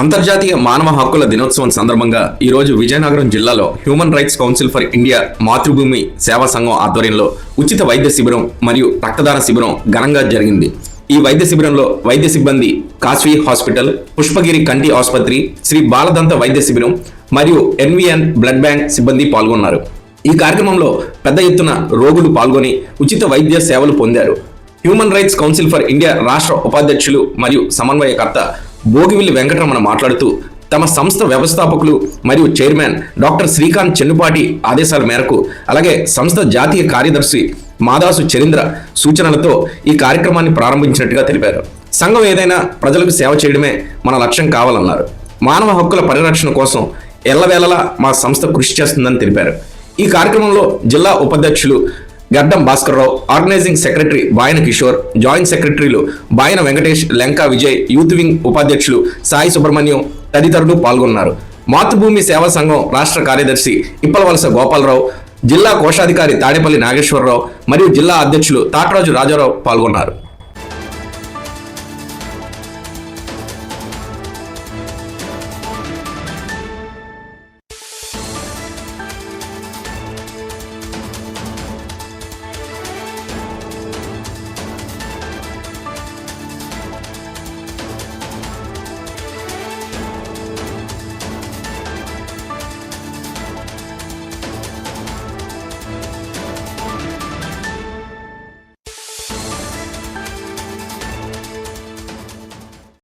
అంతర్జాతీయ మానవ హక్కుల దినోత్సవం సందర్భంగా ఈ రోజు విజయనగరం జిల్లాలో human rights council for India Matrubhumi Seva Sangham ఆధ్వర్యంలో ఉచిత వైద్య శిబిరం మరియు రక్తదాన శిబిరం ఘనంగా జరిగింది. ఈ వైద్య శిబిరంలో వైద్య సిబ్బంది కాశ్వీ హాస్పిటల్ పుష్పగిరి కంటి ఆసుపత్రి శ్రీ బాలదంత వైద్య శిబిరం మరియు ఎన్విఎన్ బ్లడ్ బ్యాంక్ సిబ్బంది పాల్గొన్నారు. ఈ కార్యక్రమంలో పెద్ద ఎత్తున రోగులు పాల్గొని ఉచిత వైద్య సేవలు పొందారు. Human rights council for India రాష్ట్ర ఉపాధ్యక్షులు మరియు సమన్వయకర్త భోగివిల్లి వెంకటరమణ మాట్లాడుతూ తమ సంస్థ వ్యవస్థాపకులు మరియు చైర్మన్ డాక్టర్ శ్రీకాంత్ చెన్నుపాటి ఆదేశాల మేరకు అలాగే సంస్థ జాతీయ కార్యదర్శి మాదాసు చరింద్ర సూచనలతో ఈ కార్యక్రమాన్ని ప్రారంభించినట్టుగా తెలిపారు. సంఘం ఏదైనా ప్రజలకు సేవ చేయడమే మన లక్ష్యం కావాలన్నారు. మానవ హక్కుల పరిరక్షణ కోసం ఎల్లవేళలా మా సంస్థ కృషి చేస్తుందని తెలిపారు. ఈ కార్యక్రమంలో జిల్లా ఉపాధ్యక్షులు Gaddam Bhaskarrao organizing secretary Bayana Kishore joint సెక్రటరీలు బాయన వెంకటేష్ లెంకా విజయ్ యూత్ వింగ్ ఉపాధ్యక్షులు సాయి సుబ్రహ్మణ్యం తదితరులు పాల్గొన్నారు. మాతృభూమి సేవా సంఘం రాష్ట్ర కార్యదర్శి ఇప్పలవలస గోపాలరావు జిల్లా కోశాధికారి తాడేపల్లి నాగేశ్వరరావు మరియు జిల్లా అధ్యక్షులు తాటరాజు రాజారావు పాల్గొన్నారు.